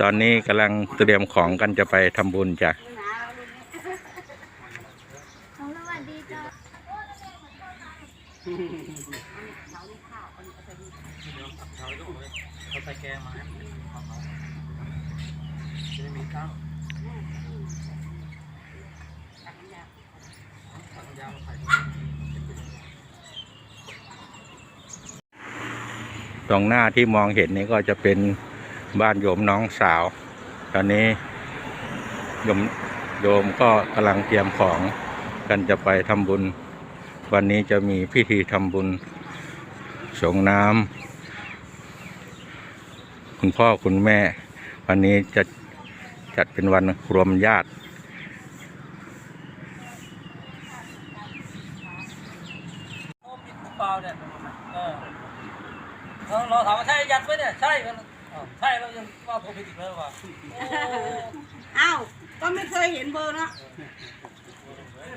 ตอนนี้กำลังเตรียมของกันจะไปทำบุญจ้ะสวัสดีจ้ากมาของเขาจะได้มีตั้งสัญญามาใส่ตรงหน้าที่มองเห็นนี่ก็จะเป็น บ้านโยมน้องสาว ตอนนี้โยมโยมก็กำลังเตรียมของกันจะไปทำบุญ วันนี้จะมีพิธีทำบุญสงน้ำคุณพ่อคุณแม่ วันนี้จะจัดเป็นวันรวมญาติเราถามว่าใช่ยัดไหมเนี่ย ใช่ ใช่เรายังว่าโทรผิดอีกแล้วว่ะโอ้อ้าว ก็ไม่เคยเห็นเบอร์เนาะเออ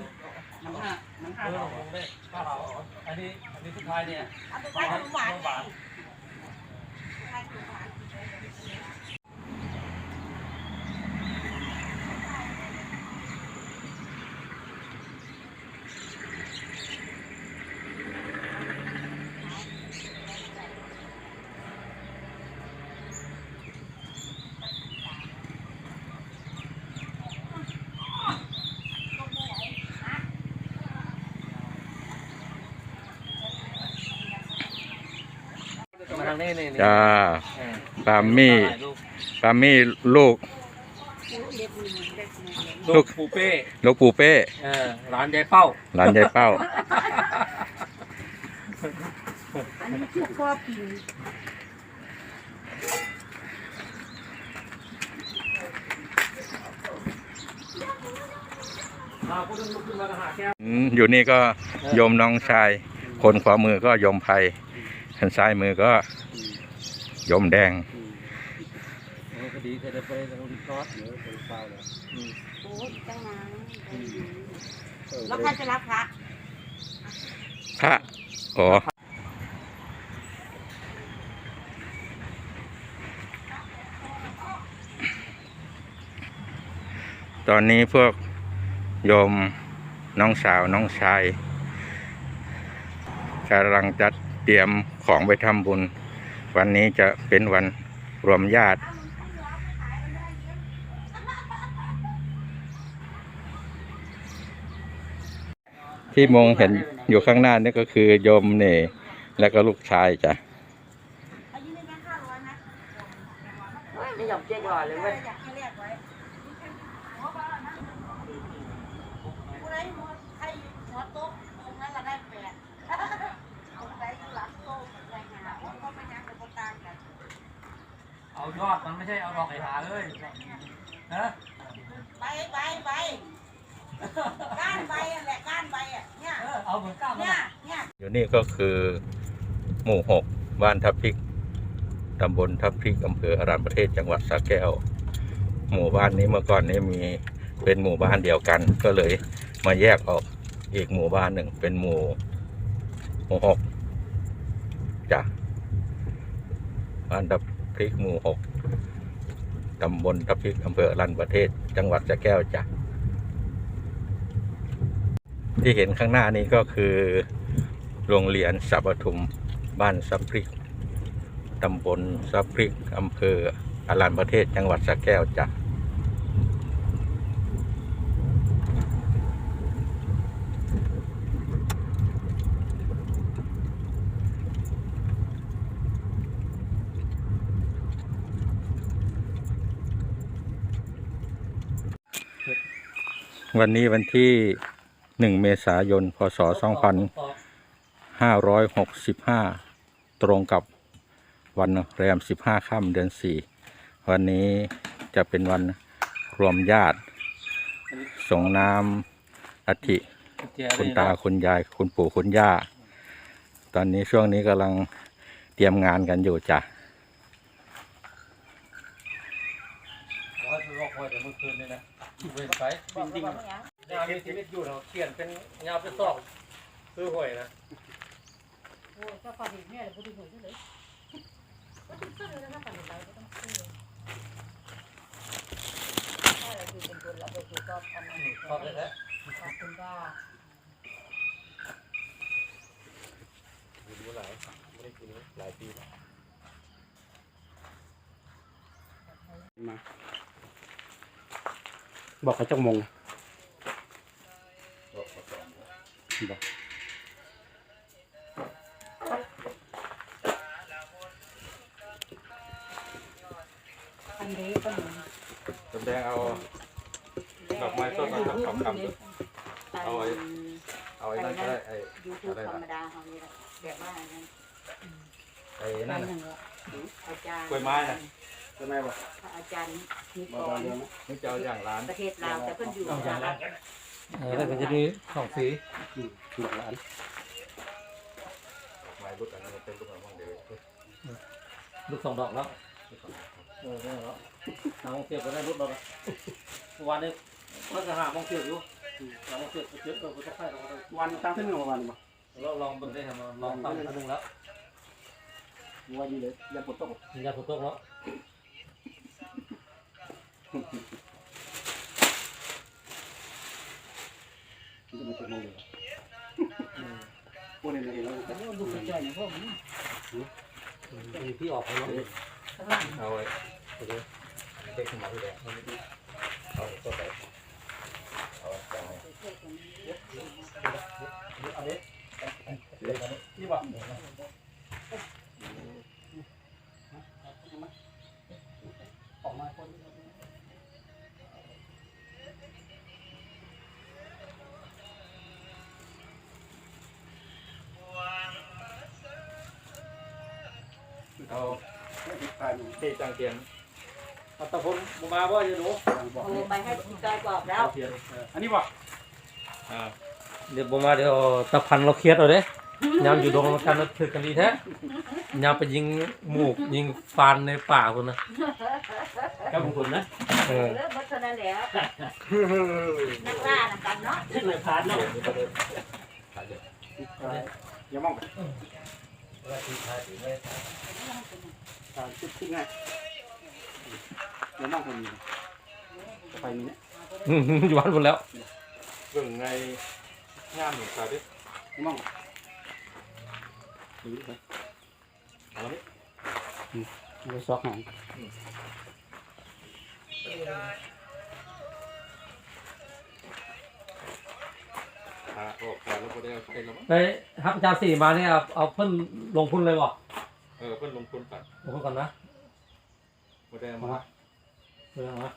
เราคงได้ข้าวเราอันนี้ อันนี้สุดท้ายเนี่ยเอาไปขนมหวานขมหวาน นี้นี่นี่จ้าเออปามี่ถ่ายรูปปามี่ลูก ลูลูก กปูเป้ลูกปูเป้เออร้านยายเป้าหลานยายเป้า อันนี้คือพ่อปิ่นมาพูดถึงลุกขึ้นมาหาแก้วอืมอยู่นี่ก็โยมน้องชาย คนขวามือก็โยมไพคนซ้ายมือก็โยมแดงโอ้คดีเคยได้ไปทางรีสอร์ทเดี๋ยวไปเปล่าเลยโอ้ยตั้งนานแล้วใครจะรับพระพระอ๋อตอนนี้พวกโยมน้องสาวน้องชายกำลังจัด เตรียมของไปทำบุญ วันนี้จะเป็นวันรวมญาติ ที่มองเห็นอยู่ข้างหน้านี่ก็คือโยมเน่และก็ลูกชายจ้ะอายุในแค์ห้าร้อยนะไม่ยอมเจ๊กหล่อเลยเว้ย อยากให้แลกไว้ผู้ใดหัวใครหัวโต๊ะตรงนั้นเราได้แปดตรงไหนอยู่หลังโต๊ะอะไรเงี้ยก็ไม่ยังกับคนต่างกัน เอา ยอดมันไม่ใช่เอาดอกไอ้หาเลยนะใบใบใบก้านใบอะแหละก้านใบอะเนี่ยเออเอาเหมือนก้าวมันเนี่ยอะเนี่ย อยู่นี่ก็คือหมู่หกบ้านทับพริก ตำบลทับพริกอำเภออรัญประเทศจังหวัดสระแก้ว หมู่บ้านนี้เมื่อก่อนนี้มีเป็นหมู่บ้านเดียวกัน ก็เลยมาแยกออกอีกหมู่บ้านหนึ่งเป็นหมู่หมู่หกจ้ะบ้านทับพริก ริกหมู่หกตำบลทับพริกอำเภอรันประเทศ จังหวัดสระแก้วจ้ะที่เห็นข้างหน้านี้ก็คือ โรงเรียนสับปทุมบ้านสับพริกตำบลสับพริกอำเภออารันประเทศ จังหวัดสระแก้วจ้ะ วันนี้วันที่หนึ่งเมษายน พศสองพันห้าร้อยหกสิบห้าตรงกับวันแรมสิบห้าค่ำเดือนสี่วันนี้จะเป็นวันรวมญาติ ส่งน้ำอัฐิคุณตาคุณยายคุณปู่คุณย่า ตอนนี้ช่วงนี้กำลังเตรียมงานกันอยู่จ้ะร้อยคือรอคอยเดี๋ยวเมื่อคืนนี่นะ เป็นไปจริงๆยามีชีวิตอยู่เราเขียนเป็นยาเป็นซอกซื้อหวยนะโอ้ยถ้าฝันอีกแม่เลยพูดถึงหวยเลยก็ต้องซื้อแล้วถ้าฝันอีกแล้วก็ต้องซื้อถ้าเราอยู่เป็นคนเราไปอยู่ก็ทำงานขอบคุณนะขอบคุณค่ะดูหลายไม่ได้กินหลายปีแล้วมา บอกเขาจักโมงบอกอันนี้ก็เหมือนแสดงเอาดอกไม้ต้นมาทำคำคำเอาไว้เอาไอ้นั่นก็ได้ไอ้ยูทูบธรรมดาเขานี่แหละแบบว่าอันนั้นไอ้นั่นหน่ะนึ่งอาจารย์กล้วยไม้น่ะ ใช่ไหมบอกพระอาจารย์นิบอกกตอรนเดียวนะนี่จะเอาอย่างร้านประเทศลาวแต่เพิ่นอยู่เอาอย่างลาละวเออแล้วก็จะมีสองสีอืมหลักล้านไม้รุดอันนี้มันเป็นรูปอะไรบ้างเดี๋ยวลูกสองดอกแล้วเออได้แล้วหามองเสียบก็ได้รุดเราละวันนี้เราจะหามองเสียบอยู่หามองเสียบเยอะเราก็ต้องให้เราก็วันตั้งที่หนึ่งวันบอกเราลองเบิ่งได้ครับลองทำอันหนึงแล้ววันนี้เลยยังปวดต้องมียาถูกต้องแล้ว ที่จะมาเจ็ดโมงเลยพวกนี้เลยแต่ว่าดูกระจายอย่างพวกนี้มีที่ออกแล้วข้างล่างเอาไว้เด็กขึ้นมาที่แดงเอาก็ไปเอาจัง ติดตายมันที่จังเทียนอาตะพนบุมาบ่อยู่หนูบอกโอ้ไปให้พี่จอยบอกแล้วเทียนอันนี้บอกอ่าเดี๋ยวบุมาเดี๋ยวตะพันเราเครียดเอาเด้ยามอยู่ดงกันเราถือกันดีแท้ยามไปยิงหมูกยิงฟานในป่าคนนะแค่บุคคลนะเออเบัตรนั้นแล้วนักล่านักกันเนาะเลยพานเนาะเดี๋ยวนี้ก็เลยขายเดี๋ยวอย่ามองไม่ ตายชุดขึ้นง่ายอย่ามองคนนี้ไปมีเนี่ยอืมอยู่บ้านหมดแล้วเบิ่งในงานหนึ่งคราวดิอย่ามองดูไปเอานี่ดูซอกหางขาออกขาแล้วก็ได้เอาใช้แล้วมั้งไปฮับอาจารย์สี่มาเนี่ยเอาเอาเพิ่นลงทุนเลยบ่ เออเพิ่นลงทุนตัดลงทุนก่อนนะบ่ได้เอามามาเออนะ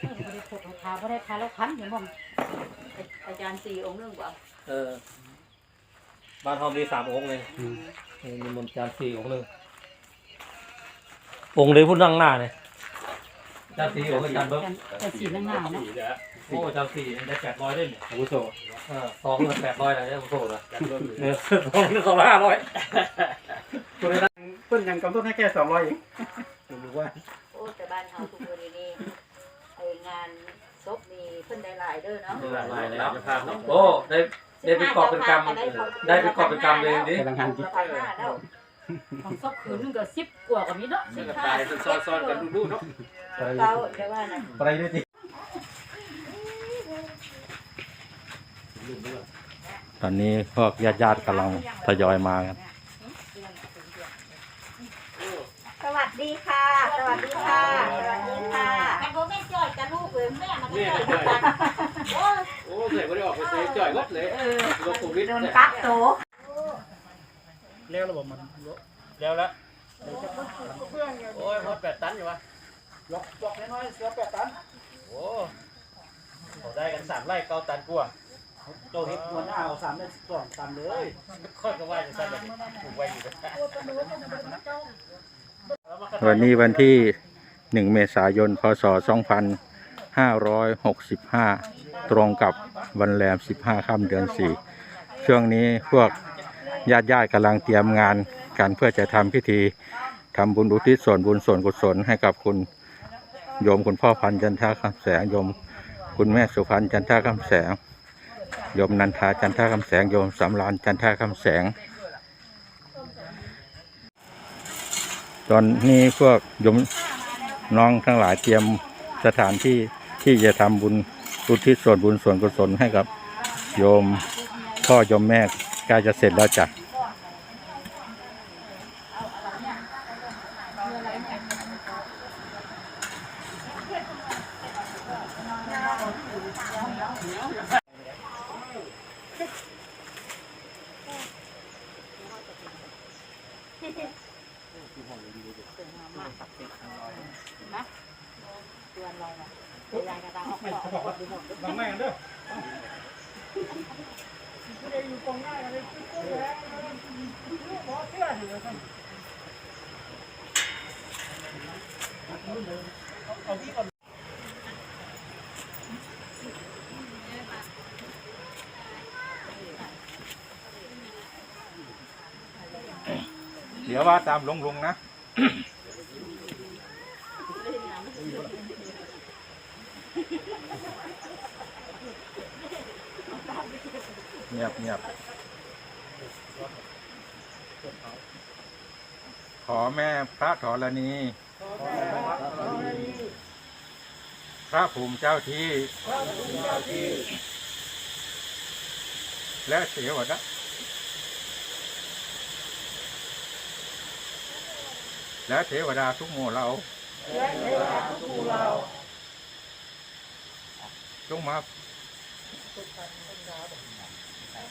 ไม่ได้พกทาไม่ได้ทาแล้วคันเห็นบ่อาจารย์สี่องค์นึงกว่าเออบ้านเรามีสามองค์เลยอืมเออมีมนต์อาจารย์สี่องค์หนึ่งองค์เลยพูดนั่งหน้าเนี่ยอาจารย์สี่องค์อาจารย์เบิ้งแต่สีนั่งหน้าเนาะ โอ้อาจารย์สี่ได้แปดร้อยได้เนี่ยอาวุโสเออสองเงินแปดร้อยนะเนี่ยผมโทษนะเนี่ยสองเงินสองร้อยห้าร้อยเพิ่นยังกำต้นให้แค่สองร้อยเองดูว่าโอ้แต่บ้านเฮาทุกมื้อนี้ไอ้งานศพนี่เพิ่นได้หลายเด้อเนาะหลากหลายแล้วโอ้ได้ได้ไปกอบเป็นกรรมได้ไปกอบเป็นกรรมเลยดิกำลังหันจิตของศพคืนนึงก็10กว่าก็มีเนาะ15ซ้อนๆกันดูๆเนาะเก่าแต่ว่านั่นอะไรด้วยจิ ตอนนี้พวกญาติๆกำลังทยอยมากันสวัสดีค่ะ สวัสดีค่ะ สวัสดีค่ะแต่บ่แม่จ่อยกับลูกเลยแม่มันก็จ่อยกันโอ้โอ้เสียก็ได้ออกไปใช้จ่อยวัดเลยเออรถโควิดโดนกักโตแล้วระบบมันแล้วแล้วโอ้ยหมดแปดตันอยู่วะยกยกน้อยๆเสือแปดตันโอ้เขาได้กันสามไร่เก้าตันกว่า โตเฮ็ดหัวหน้าเอาสามได้สองตันเลยค่อยก็ว่าจะสั่นแบบปลูกไว้อยู่วันนี้วันที่หนึ่งเมษายน พศสองพันห้าร้อยหกสิบห้าตรงกับวันแรมสิบห้าค่ำเดือนสี่ช่วงนี้พวกญาติญาติกำลังเตรียมงานกันเพื่อจะทำพิธีทำบุญอุทิศส่วนบุญส่วนกุศลให้กับคุณโยมคุณพ่อพันจันทาคำแสงโยม คุณแม่สุพรรณจันทาคำแสง โยมนันทาจันทาคำแสงโยมสำรานจันทาคำแสง ตอนนี้พวกโยมน้องทั้งหลายเตรียมสถานที่ที่จะทำบุญอุทิศส่วนบุญส่วนกุศลให้กับ โยมพ่อโยมแม่ใกล้จะเสร็จแล้วจ้ะ เดี๋ยวว่าตามลุงลงนะ เงียบเงียบขอแม่พระธรณีพระภูมิเจ้าที่ และเสวดาและเทวดาทุกหมู่เราจงมา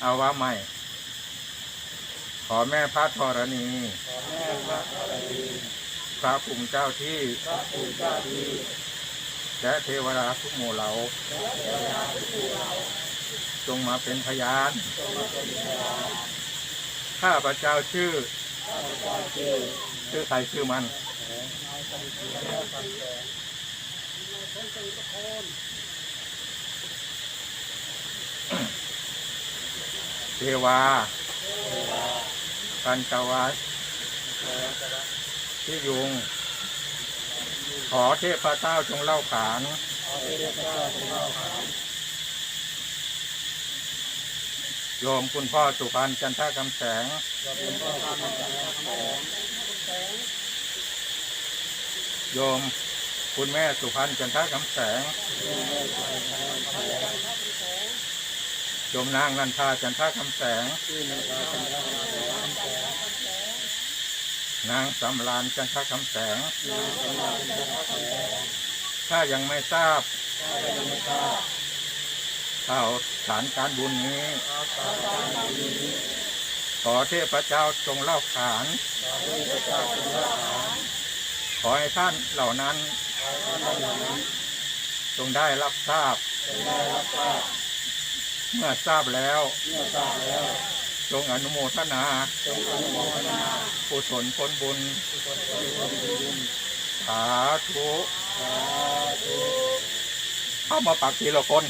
เอาว่าใหม่ ขอแม่พระธรณี พระภูมิเจ้าที่ และเทวดาทุกหมู่เหล่าจงมาเป็นพยาน ข้าพระเจ้าชื่อ ชื่อใครชื่อมัน เทวา ปัญจวัตที่ยุง ขอเทพเจ้าจงเล่าขานโยมคุณพ่อสุพรรณจันทคำแสง โยมคุณแม่สุพรรณจันทคำแสง โยมนางนันทาจันทาคำแสง นางสำรานจันทาคำแสง ถ้ายังไม่ทราบข่าวสารการบุญนี้ ขอเทพเจ้าจงเล่าขาน ขอให้ท่านเหล่านั้น จงได้รับทราบ เมื่อทราบแล้วจงอนุโมทนากุศลผลบุญสาธุเข้ามาปักทีละคน